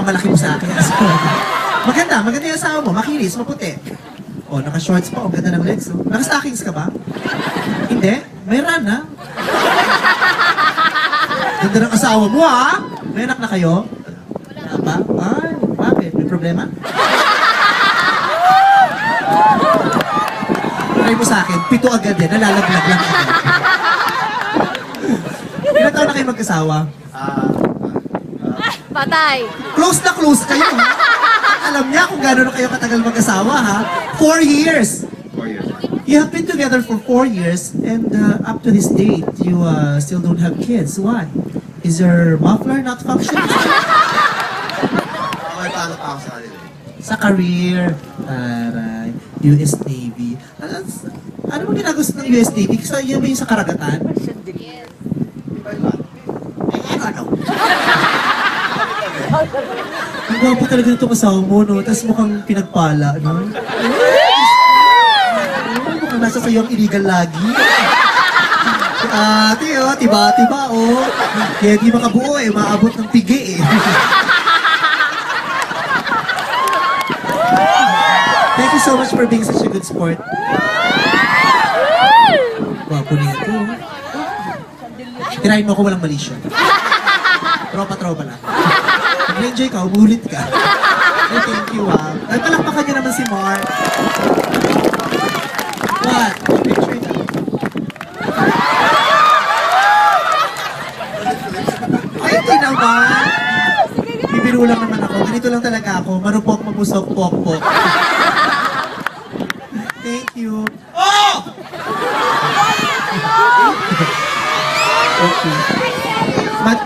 pagmamalaki mo sa akin. maganda, maganda yung asawa mo. Makinis, maputi. Oh, naka-shorts pa. Ang ganda ng legs. Oh. Naka-stockings ka ba? Hindi? May run, ha? Ganda ng asawa mo, ha? May anak na kayo? Wala pa? Ay, bakit? May problema? Try mo sa akin, pito agad din, nalalaglag lang agad. Ilan taon na kayo mag-asawa? Patay. Close na close kayo, ha? Alam niya kung gano'n na kayo katagal mag-asawa, ha? Four years! Four years. You have been together for four years, and uh, up to this date, you uh, still don't have kids. Why? Is your muffler not functioning? Okay, paano pa ako sa kanila? sa career, taray, US Navy. Ano, ano mo ginagusto ng US Navy? Kasi yun ba yung sa karagatan? Eh, ano? Ang gwapo talaga nitong asawa mo, no? Tapos mukhang pinagpala, no? Mukhang nasa sayo ang illegal lagi. Ate, oh, tiba-tiba, oh. Kaya di makabuo, eh. Maabot ng pigi, eh. Thank you so much for being such a good sport. Gwapo nito. Tirahin mo ako walang mali siya. Tropa-tropa lang. Mag-enjoy ka, umulit ka. Ay, thank you, ah. Ay, palakpakan niyo naman si Mark. What? Picture ito. Ay, hindi naman. Bibiro lang naman ako. Ganito lang talaga ako. Marupok, mapusok, pok, pok. Thank you. Oh! okay.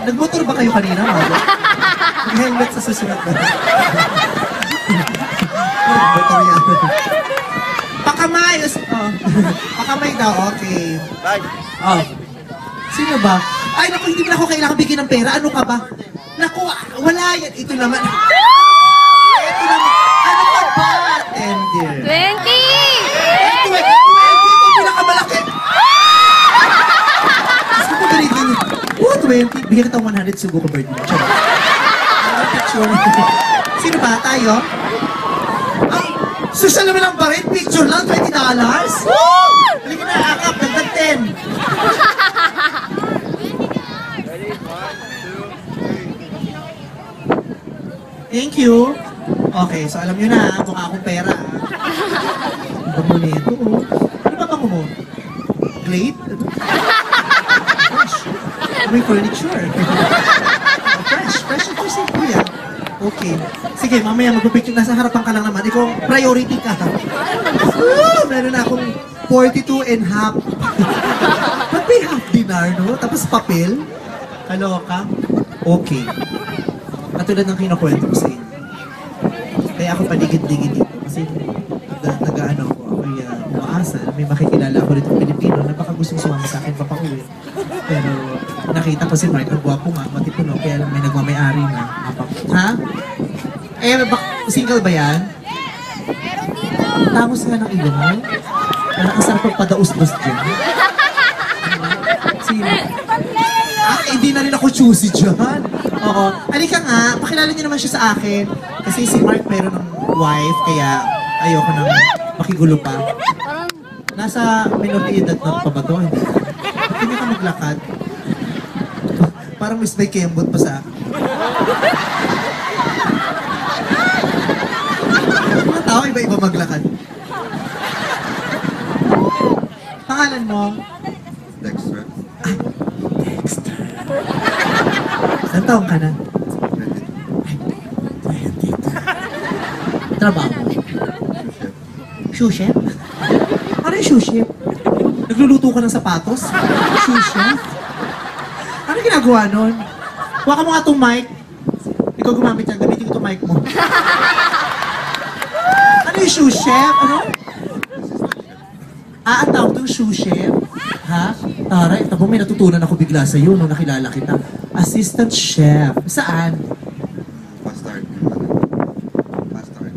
Nagmotor ba kayo kanina, Mago? Mag-helmet sa susunod na. Nagmotor yan. Pakamay! Oh. Pakamay daw, okay. Bye! Oh. Sino ba? Ay, naku, hindi mo na ako kailangan bigyan ng pera. Ano ka ba? Naku, wala yan. Ito naman. Ito naman. Ano ka ba, tender? 20! Ito, ito, ito, pinakamalaki. Gusto mo ganito. Oh, 20. Bigyan kita 100 sugo ko birthday. Charot. Picture? Sino ba? Tayo? Ay, social naman ang barit. Picture lang, $20. Woo! Halika na, akap. Dagdag 10. Thank you. Okay, so alam nyo na, mukha akong pera. ah. Ang bango nito, oh. Ano ba bango mo? Glade? Fresh. May furniture. Fresh. Fresh ito si Kuya. Okay. Sige, mamaya magpapicture. Nasa harapan ka lang naman. Ikaw, priority ka. Woo! Meron na akong 42 and half. Ba't may half dinar, no? Tapos papel. Kaloka. Okay. Katulad ng kinukwento ko sa inyo. Kaya ako paligid-ligid dito. Kasi nag- nag-ano ako, ako'y uh, umaasa na may makikilala ako dito Pilipino na baka gustong sumama sa akin papauwi. Pero nakita ko si Mark, ang gwapo nga, matipuno, kaya lang may nagmamayari na. Ha? Eh, bak single ba yan? Tamos nga ng ilong mo. Parang ang sarap pagpadaus-dos dyan. Sino? Ah, hindi na rin ako choosy dyan. Oo. Halika nga, pakilala niyo naman siya sa akin. Kasi si Mark meron ng wife, kaya ayoko nang makigulo pa. Nasa minority edad na pa ba to? Hindi. Hindi ka maglakad. Parang Miss May Kembot pa sa akin. Mga tao, iba-iba maglakad. Pangalan mo? Dexter. Dexter. Saan taong ka na? Trabaho. Shoe chef? Ano yung shoe chef? Nagluluto ka ng sapatos? Shoe chef? Ano ginagawa nun? Huwag mo nga itong mic. Ikaw gumamit yan. Gamitin ko itong mic mo. Ano yung shoe chef? Ano? Ah, ang tawag doon shoe chef? Ha? Taray, tabo may natutunan ako bigla sa iyo nung nakilala kita. Assistant chef. Saan? Bastard. Bastard.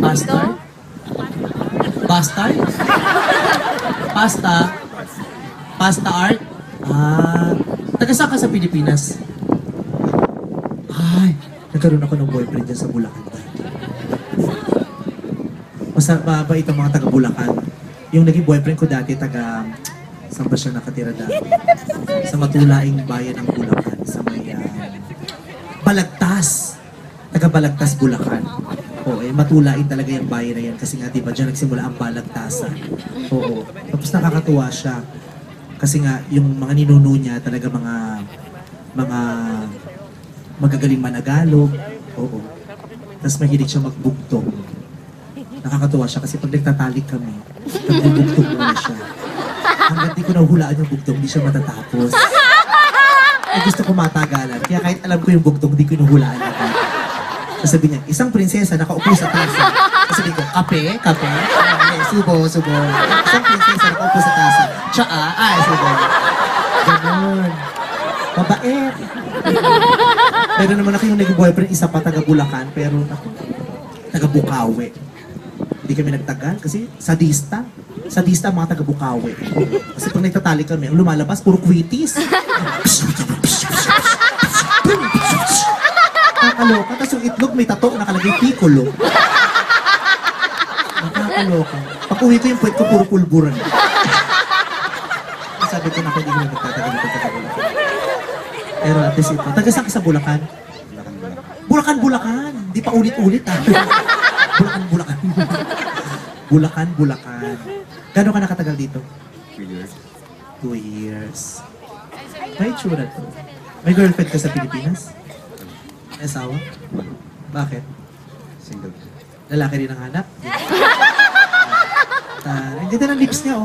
basta? Bastard? Pasta? Pasta art? Ah, taga saan ka sa Pilipinas? Ay, Nagkaroon ako ng boyfriend dyan sa Bulacan. Basta mabait ang mga taga Bulacan. Yung naging boyfriend ko dati, taga... Saan ba siya nakatira dati? Sa matulaing bayan ng Bulacan. Sa may... ah, Balagtas! Taga Balagtas, Bulacan. Oo, eh, matulain talaga yung bayan na yan. Kasi nga, di ba, dyan nagsimula ang balagtasan. Oo. Tapos nakakatuwa siya. Kasi nga, yung mga ninuno niya, talaga mga... mga magagaling managalog. Oo. Tapos mahilig siya magbugtong. Nakakatuwa siya kasi pag nagtatalik kami, nagbubugtong muna siya. Hanggang di ko nahuhulaan yung bugtong, di siya matatapos. Eh, gusto ko matagalan. Kaya kahit alam ko yung bugtong, di ko inuhulaan agad. Tapos sabi niya, isang prinsesa nakaupo sa. Tapos sabi ko, kape? Kape? Ay, subo, subo. Isang prinsesa nakaupo sa tasa. Tsaa? Ay, subo. Ganon. Mabait. Meron naman ako yung naging boyfriend, isa pa taga Bulacan, pero ako, taga Bukawi. Hindi kami nagtagal kasi sadista. Sadista ang mga taga Bukawi. Kasi pag nagtatali kami, ang lumalabas, puro kwitis. Nakakaloka. Tapos yung itlog may tato nakalagay piccolo. Nakakaloka. Pag uwi ko yung puwet ko, puro pulburan. Sabi ko na hindi ko na nagtatagal ito taga Bulacan. Pero at least ito. Taga saan ka sa Bulacan? Bulacan, Bulacan. Bulacan, Bulacan. Di pa ulit-ulit ah. Bulacan, Bulacan. Bulacan, Bulacan. Gano'n ka nakatagal dito? Three years. Two years. May itsura to. May girlfriend ka sa Pilipinas? May asawa? Bakit? Single. Lalaki rin ang hanap? Ah, ang ganda ng lips niya, oh.